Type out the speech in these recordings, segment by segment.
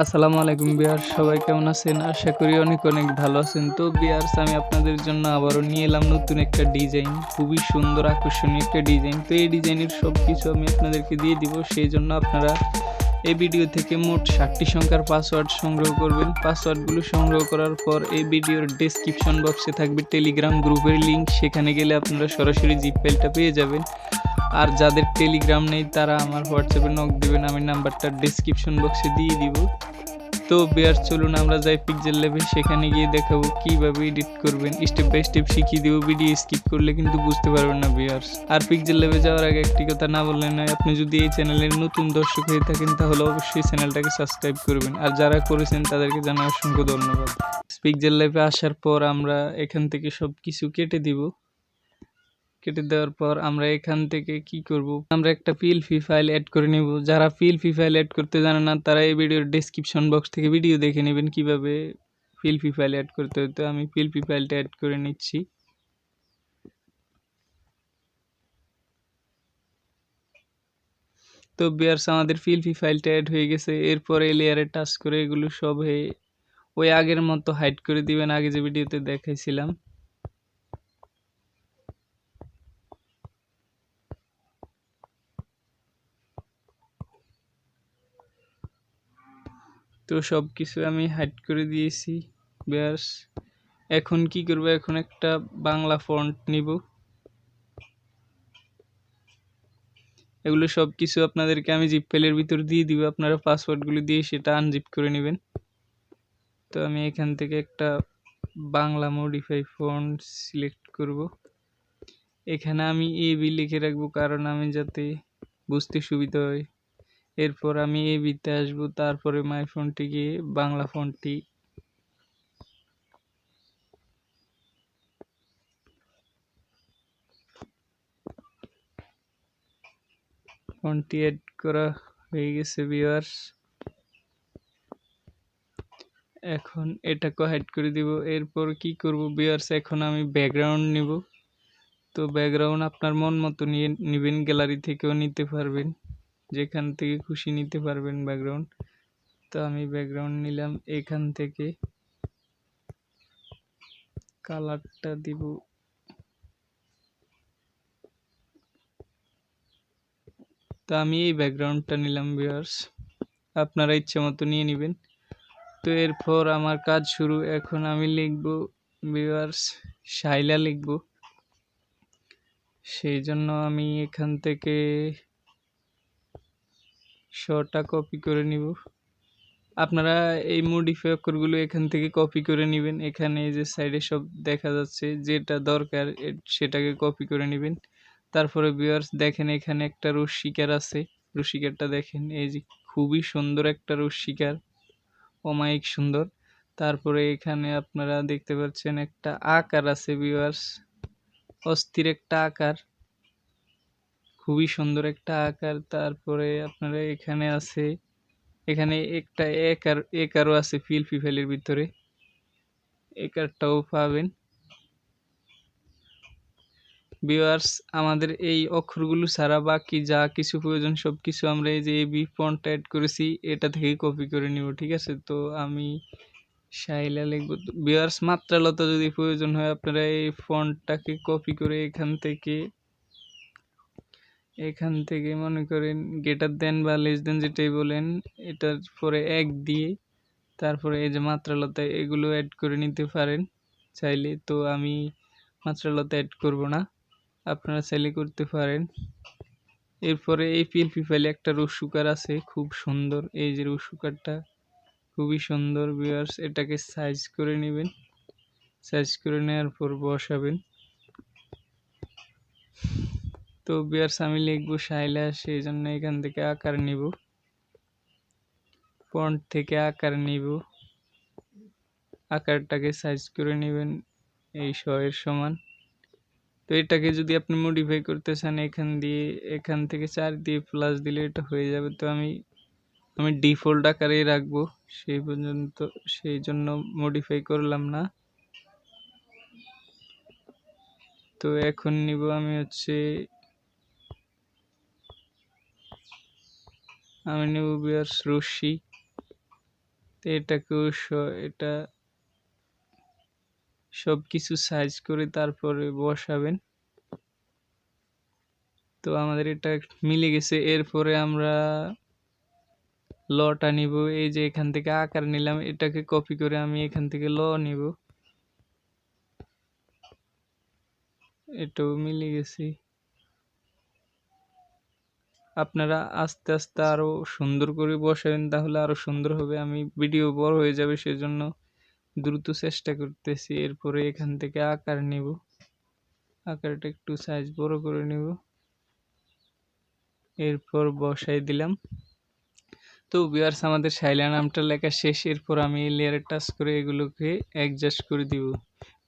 আসসালামু আলাইকুম বিয়ার সবাই কেমন আছেন? আশা করি অনেক অনেক ভালো আছেন। তো বিয়ার্স, আমি আপনাদের জন্য আবারও নিয়ে এলাম নতুন একটা ডিজাইন, খুবই সুন্দর, আকর্ষণীয় একটা ডিজাইন। তো এই ডিজাইনের সব কিছু আমি আপনাদেরকে দিয়ে দিব সেই জন্য আপনারা এই ভিডিও থেকে মোট ষাটটি সংখ্যার পাসওয়ার্ড সংগ্রহ করবেন। পাসওয়ার্ডগুলো সংগ্রহ করার পর এই ভিডিওর ডেসক্রিপশন বক্সে থাকবে টেলিগ্রাম গ্রুপের লিঙ্ক সেখানে গেলে আপনারা সরাসরি জিপ ফাইলটা পেয়ে যাবেন। আর যাদের টেলিগ্রাম নেই, তারা আমার হোয়াটসঅ্যাপে নক দেবেন, আমি নাম্বারটা ডিসক্রিপশন বক্সে দিয়ে দিব। তো বেয়ার চলুন, আমরা যাই পিকজেল লেভে সেখানে গিয়ে দেখাবো কীভাবে এডিট করবেন। স্টেপ বাই স্টেপ শিখিয়ে দেবো ভিডিও স্কিপ করলে কিন্তু বুঝতে পারবেন না বিয়ার্স আর পিকজেল লেভে যাওয়ার আগে একটি কথা না বললে নয়, আপনি যদি এই চ্যানেলের নতুন দর্শক হয়ে থাকেন, তাহলে অবশ্যই চ্যানেলটাকে সাবস্ক্রাইব করবেন। আর যারা করেছেন, তাদেরকে জানাই অসংখ্য ধন্যবাদ। পিকজেল লাইভে আসার পর আমরা এখান থেকে সব কিছু কেটে দিব। কেটে দেওয়ার পর আমরা এখান থেকে কি করব? আমরা একটা পিএলপি ফাইল অ্যাড করে নেব। যারা পিএলপি ফাইল অ্যাড করতে জানে না, তারা এই ভিডিওর ডেসক্রিপশন বক্স থেকে ভিডিও দেখে নেবেন কীভাবে পিএলপি ফাইল অ্যাড করতে হতো আমি পিএলপি ফাইলটা অ্যাড করে নিচ্ছি। তো বিয়ার্স আমাদের পিএলপি ফাইলটা অ্যাড হয়ে গেছে। এরপরে লেয়ারে টাচ করে এগুলো সব হয়ে ওই আগের মতো হাইড করে দিবেন। আগে যে ভিডিওতে দেখাইছিলাম। তো সব কিছু আমি হাইড করে দিয়েছি, ব্যাস। এখন কি করব? এখন একটা বাংলা ফন্ট নিব। এগুলো সব কিছু আপনাদেরকে আমি জিপ ফাইলের ভিতর দিয়ে দিব। আপনারা পাসওয়ার্ডগুলো দিয়ে সেটা আনজিপ করে নেবেন। তো আমি এখান থেকে একটা বাংলা মডিফাই ফন্ট সিলেক্ট করব। এখানে আমি এ বি লিখে রাখব, কারণ আমি যাতে বুঝতে সুবিধা হয়। এরপর আমি এ বিতে আসব, তারপরে মাই ফোনটি গিয়ে বাংলা ফোনটি ফোনটি এড করা হয়ে গেছে ভিউয়ার্স এখন এটাকে হাইড করে দিব। এরপর কি করব ভিউয়ার্স এখন আমি ব্যাকগ্রাউন্ড নিব। তো ব্যাকগ্রাউন্ড আপনার মন মতো নিয়ে নেবেন গ্যালারি থেকেও নিতে পারবেন। যেখান থেকে খুশি নিতে পারবেন ব্যাকগ্রাউন্ড তো আমি ব্যাকগ্রাউন্ড নিলাম এখান থেকে। কালারটা দিব। তো আমি এই ব্যাকগ্রাউন্ডটা নিলাম ভিউয়ার্স আপনারা ইচ্ছে মতো নিয়ে নেবেন। তো এরপর আমার কাজ শুরু। এখন আমি লিখব ভিউয়ার্স শাইলা লিখব। সেই জন্য আমি এখান থেকে শটা কপি করে নিব। আপনারা এই মডিফাই অক্ষরগুলো এখান থেকে কপি করে নেবেন। এখানে এই যে সাইডে সব দেখা যাচ্ছে, যেটা দরকার সেটাকে কপি করে নেবেন। তারপরে ভিউয়ার্স দেখেন, এখানে একটা রশ্মিকার আছে। রশ্মিকারটা দেখেন, এই যে খুবই সুন্দর একটা রশ্মিকার। অমায়িক সুন্দর। তারপরে এখানে আপনারা দেখতে পাচ্ছেন একটা আকার আছে ভিউয়ার্স অস্থির একটা আকার। খুবই সুন্দর একটা আকার। তারপরে আপনারা এখানে আছে, এখানে একটা একার, একারও আছে ফিল ফিফেলের ভিতরে। একারটাও পাবেন। ভিউয়ার্স, আমাদের এই অক্ষরগুলো ছাড়া বাকি যা কিছু প্রয়োজন সব কিছু আমরা এই যে এ বি ফন্ট অ্যাড করেছি, এটা থেকে কপি করে নিব, ঠিক আছে? তো আমি শাইলা লিখব। ভিউয়ার্স, মাত্রালতা যদি প্রয়োজন হয়, আপনারা এই ফন্টটাকে কপি করে এখান থেকে এখান থেকে মনে করেন গেটার দেন বা লেস দেন যেটাই বলেন, এটার পরে এক দিয়ে তারপরে এই যে মাত্রালতা, এগুলো অ্যাড করে নিতে পারেন চাইলে। তো আমি মাত্রালতা অ্যাড করব না, আপনারা চাইলে করতে পারেন। এরপরে এই পিএলপি ফাইলে একটা রসুকার আছে, খুব সুন্দর। এই যে রসুকারটা খুবই সুন্দর ভিউয়ার্স এটাকে সাইজ করে নেবেন। সাইজ করে নেওয়ার পর বসাবেন। তো বিয়ার্স আমি লিখব সাইলা সেই জন্য এখান থেকে আকার নিব। পন্ট থেকে আকার নিব। আকারটাকে সাইজ করে নেবেন এই শয়ের সমান। তো এটাকে যদি আপনি মডিফাই করতে চান, এখান দিয়ে, এখান থেকে চার দিয়ে প্লাস দিলে এটা হয়ে যাবে। তো আমি আমি ডিফল্ট আকারেই রাখব। সেই পর্যন্ত, সেই জন্য মডিফাই করলাম না। তো এখন নিব আমি হচ্ছে আমি নেব বিয়ার্স রশ্মি। তো এটাকেও এটা সব কিছু সাইজ করে তারপরে বসাবেন। তো আমাদের এটা মিলে গেছে। এরপরে আমরা লটা নিব। এই যে এখান থেকে আকার নিলাম, এটাকে কপি করে আমি এখান থেকে ল নিব। এটাও মিলে গেছে। আপনারা আস্তে আস্তে আরও সুন্দর করে বসাবেন, তাহলে আরও সুন্দর হবে। আমি ভিডিও বড় হয়ে যাবে, সেজন্য দ্রুত চেষ্টা করতেছি। এরপরে এখান থেকে আকার নিব। আকারটা একটু সাইজ বড় করে নিব। এরপর বসাই দিলাম। তো বিয়ার্স আমাদের শাইলা নামটা লেখা শেষ। এরপর আমি লেয়ারে টাচ করে এগুলোকে অ্যাডজাস্ট করে দিব।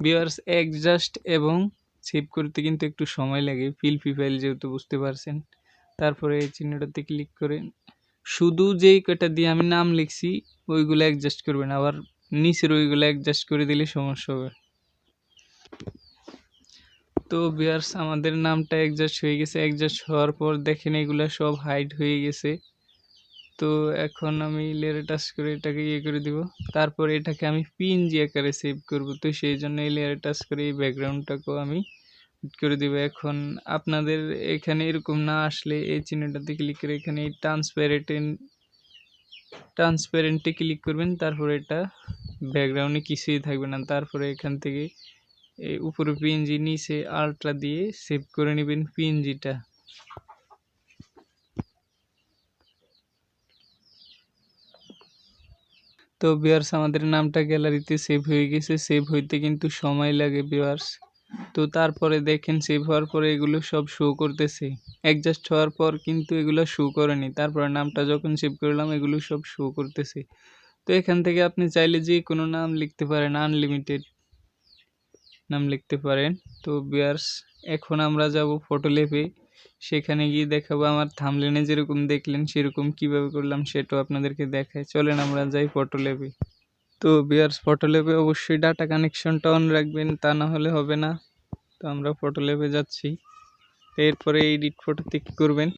বিয়ার্স অ্যাডজাস্ট এবং সেভ করতে কিন্তু একটু সময় লাগে। পিলপি ফাইল যেহেতু, বুঝতে পারছেন? তারপরে এই চিহ্নটাতে ক্লিক করে শুধু যেই কটা দিয়ে আমি নাম লিখছি, ওইগুলো অ্যাডজাস্ট করবেন। আবার নিচের ওইগুলো অ্যাডজাস্ট করে দিলে সমস্যা হবে। তো বিয়ার্স আমাদের নামটা অ্যাডজাস্ট হয়ে গেছে। অ্যাডজাস্ট হওয়ার পর দেখেন এগুলো সব হাইড হয়ে গেছে। তো এখন আমি লেয়ারে টাচ করে এটাকে ইয়ে করে দিব। তারপর এটাকে আমি পিএনজি আকারে সেভ করব। তো সেই জন্য এই লেয়ারে টাচ করে এই ব্যাকগ্রাউন্ডটাকেও আমি করে দিব। এখন আপনাদের এখানে এরকম না আসলে এই চিহ্নটাতে ক্লিক করে এখানে ট্রান্সপ্যারেন্ট ট্রান্সপ্যারেন্টে ক্লিক করবেন, তারপরে এটা ব্যাকগ্রাউন্ডে কিছুই থাকবে না। তারপরে এখান থেকে এই উপরে পিএনজি নিচে আল্ট্রা দিয়ে সেভ করে নেবেন পিএনজিটা তো বিয়ার্স আমাদের নামটা গ্যালারিতে সেভ হয়ে গেছে। সেভ হইতে কিন্তু সময় লাগে বিয়ার্স তো তারপরে দেখেন সেভ হওয়ার পরে এগুলো সব শো করতেছে। অ্যাডজাস্ট হওয়ার পর কিন্তু এগুলো শো করেনি। তারপরে নামটা যখন সেভ করলাম, এগুলো সব শো করতেছে। তো এখান থেকে আপনি চাইলে যে কোনো নাম লিখতে পারেন আনলিমিটেড নাম লিখতে পারেন। তো বিয়ার্স, এখন আমরা যাব ফটো লেপে সেখানে গিয়ে দেখাবো আমার থামলেনে যেরকম দেখলেন, সেরকম কীভাবে করলাম সেটাও আপনাদেরকে দেখায়। চলেন আমরা যাই ফটো লেপে তো বিয়ার্স ফটো লেপে অবশ্যই ডাটা কানেকশনটা অন রাখবেন, তা না হলে হবে না। তো আমরা ফটো লেপে যাচ্ছি। এরপরে এডিট ফটোতে কী করবেন?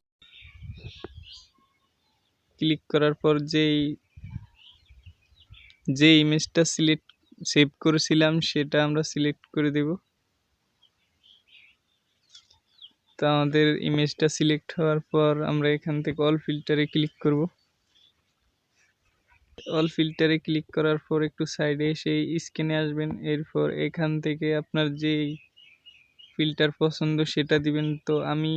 ক্লিক করার পর যেই, যে ইমেজটা সিলেক্ট সেভ করেছিলাম, সেটা আমরা সিলেক্ট করে দেব। তো আমাদের ইমেজটা সিলেক্ট হওয়ার পর আমরা এখান থেকে অল ফিল্টারে ক্লিক করব। অল ফিল্টারে ক্লিক করার পর একটু সাইডে এসে স্ক্রিনে আসবেন। এরপর এখান থেকে আপনার যেই ফিল্টার পছন্দ সেটা দিবেন। তো আমি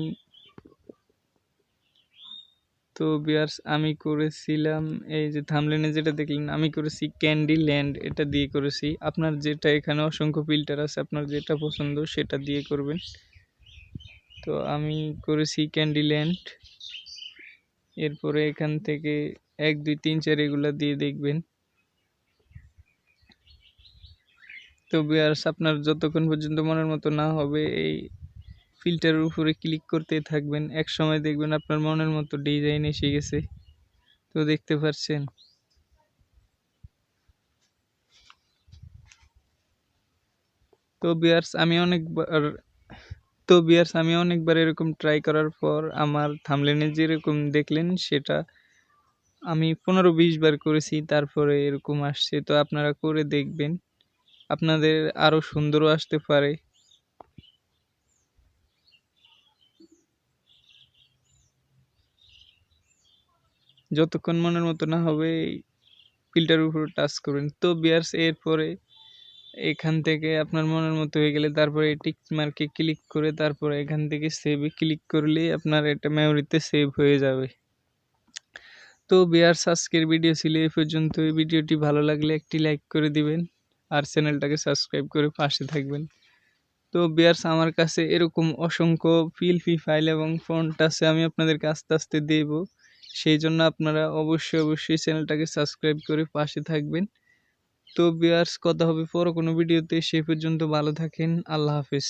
তো বিয়ার্স আমি করেছিলাম এই যে থামলেনে যেটা দেখলেন, আমি করেছি ক্যান্ডি ল্যান্ড এটা দিয়ে করেছি। আপনার যেটা এখানে অসংখ্য ফিল্টার আছে, আপনার যেটা পছন্দ সেটা দিয়ে করবেন। তো আমি করেছি ক্যান্ডি ল্যান্ড এরপরে এখান থেকে এক, দুই, তিন, চার এগুলা দিয়ে দেখবেন। তো বিয়ার্স আপনার যতক্ষণ পর্যন্ত মনের মতো না হবে, এই ফিল্টারের উপরে ক্লিক করতে থাকবেন। এক সময় দেখবেন আপনার মনের মতো ডিজাইন এসে গেছে। তো দেখতে পাচ্ছেন। তো বিয়ার্স আমি অনেকবার তো বিয়ার্স আমি অনেকবার এরকম ট্রাই করার পর আমার থামলেনে যেরকম দেখলেন, সেটা আমি পনেরো বিশ বার করেছি, তারপরে এরকম আসছে। তো আপনারা করে দেখবেন। আপনাদের আরও সুন্দরও আসতে পারে। যতক্ষণ মনের মতো না হবে ফিল্টার উপর টাচ করবেন। তো বিয়ার্স, এরপরে এখান থেকে আপনার মনের মতো হয়ে গেলে তারপরে টিক মার্কে ক্লিক করে তারপরে এখান থেকে সেভে ক্লিক করলেই আপনার এটা মেমোরিতে সেভ হয়ে যাবে। তো বিয়ার্স, আজকের ভিডিও ছিল এই পর্যন্ত এই ভিডিওটি ভালো লাগলে একটি লাইক করে দিবেন আর চ্যানেলটাকে সাবস্ক্রাইব করে পাশে থাকবেন। তো বিয়ার্স, আমার কাছে এরকম অসংখ্য পিএলপি ফাইল এবং ফন্ট আছে, আমি আপনাদেরকে আস্তে আস্তে দেব। সেই জন্য আপনারা অবশ্যই অবশ্যই চ্যানেলটাকে সাবস্ক্রাইব করে পাশে থাকবেন। তো বিয়ার্স, কথা হবে পর কোনো ভিডিওতে সেই পর্যন্ত ভালো থাকেন। আল্লাহ হাফেজ।